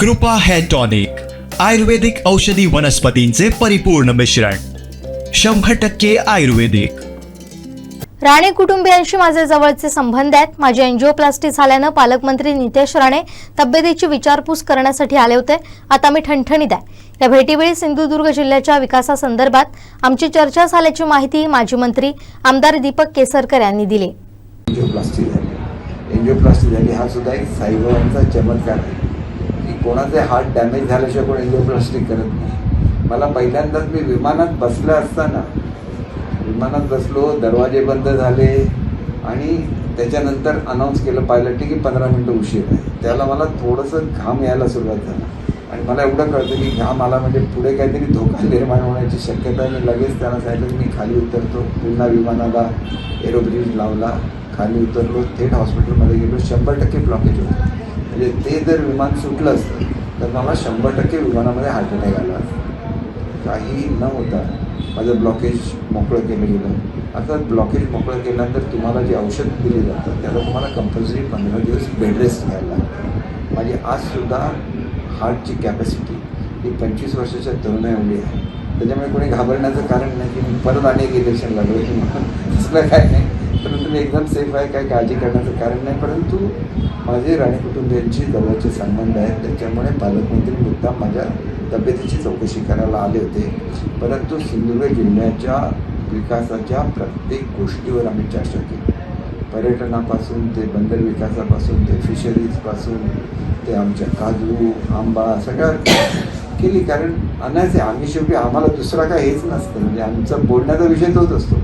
कृपा hair tonic आयुर्वेदिक औषधी वनस्पतींचे परिपूर्ण मिश्रण शंभर टक्के आयुर्वेदिक. राणे कुटुंबियांशी माझे जवळचे संबंध आहेत. माझी एन्जिओप्लास्टी झाल्यानं पालकमंत्री नितेश राणे तब्येतीची विचारपूस करण्यासाठी आले होते. आता मी ठणठणीत आहे. या भेटीवेळी सिंधुदुर्ग जिल्ह्याच्या विकासासंदर्भात आमची चर्चा झाल्याची माहिती माजी मंत्री आमदार दीपक केसरकर यांनी दिली. एन्जिओप्लास्टी झाली. एन्जिओप्लास्टी झाली हा सुद्धा एक साईबाबांचा चमत्कार आहे. की कोणाचे हार्ट डॅमेज झाल्याशिवाय कोण एन्जिओप्लास्टी करत नाही. मला पहिल्यांदाच मी विमानात बसलं असताना विमानात बसलो दरवाजे बंद झाले आणि त्याच्यानंतर अनाऊन्स केलं पायलटने की पंधरा मिनटं उशीर आहे. त्याला मला थोडंसं घाम यायला सुरुवात झाला. आणि मला एवढं कळतं की घाम आला म्हणजे पुढे काहीतरी धोका निर्माण होण्याची शक्यता आहे. मी लगेच त्यांना सांगितलं की मी खाली उतरतो. पुन्हा विमानाला एरोब्रिज लावला खाली उतरलो. थेट हॉस्पिटलमध्ये गेलो. शंभर टक्के ब्लॉकेज होतं. म्हणजे ते जर विमान सुटलं असतं तर मला शंभर टक्के विमानामध्ये हार्ट अटॅक आला काही न होता माझं ब्लॉकेज मोकळं केलं गेलं. आता ब्लॉकेज मोकळं केल्यानंतर तुम्हाला जे औषध दिले जातं त्याला तुम्हाला कंपल्सरी पंधरा दिवस बेड रेस्ट घ्यायला लागतं. माझी आजसुद्धा हार्टची कॅपॅसिटी ही पंचवीस वर्षाच्या तरुणा एवढी आहे. त्याच्यामुळे कोणी घाबरण्याचं कारण नाही की मी परत एक इलेक्शन लागलो किंवा दुसरं काय नाही. परंतु मी एकदम सेफ आहे काय काळजी करण्याचं कारण नाही. परंतु माझे राणे कुटुंबियांची जवळचे संबंध आहेत त्याच्यामुळे पालकमंत्री मुद्दाम माझ्या तब्येतीची चौकशी करायला आले होते. परंतु सिंधुदुर्ग जिल्ह्याच्या विकासाच्या प्रत्येक गोष्टीवर आम्ही चर्चा केली. पर्यटनापासून ते बंदर विकासापासून ते फिशरीजपासून ते आमच्या काजू आंबा सगळ्या केली. कारण अनायचे आम्ही शेवटी आम्हाला दुसरा काय हेच नसतं. म्हणजे आमचा बोलण्याचा विषय तोच असतो.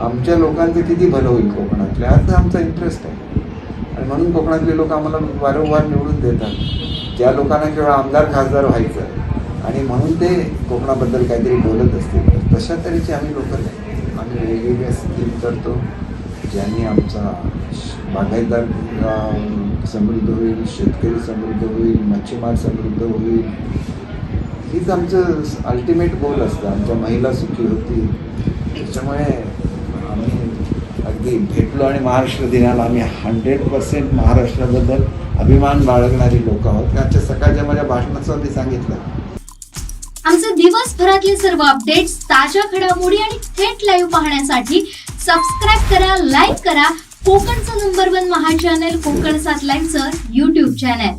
आमच्या लोकांचं किती भलं होईल कोकणातल्या? असं आमचा इंटरेस्ट आहे. आणि म्हणून कोकणातले लोक आम्हाला वारंवार निवडून देतात. ज्या लोकांना केवळ आमदार खासदार व्हायचं आणि म्हणून ते कोकणाबद्दल काहीतरी बोलत असतील. तर तशा तऱ्हेचे आम्ही लोक नाही. आम्ही वेगवेगळ्या स्कीम करतो. ज्यांनी आमचा श- बागायतदार समृद्ध होईल शेतकरी समृद्ध होईल मच्छीमार समृद्ध होईल. हीच आमचं अल्टिमेट गोल असतं. आमच्या महिला सुखी होती त्याच्यामुळे भेटलो आणि महाराष्ट्र दिनाला आम्ही हंड्रेड पर्सेंट महाराष्ट्राबद्दल अभिमान बाळगणारी लोक आहोत. आजच्या सकाळच्या माझ्या भाषणात मी सांगितलं. आमचे दिवसभरातले सर्व अपडेट्स ताज्या घडामोडी आणि थेट लाईव्ह पाहण्यासाठी सबस्क्राईब करा लाईक करा. कोकणचं नंबर वन महा चॅनल कोकण सात लाईनचं युट्यूब चॅनल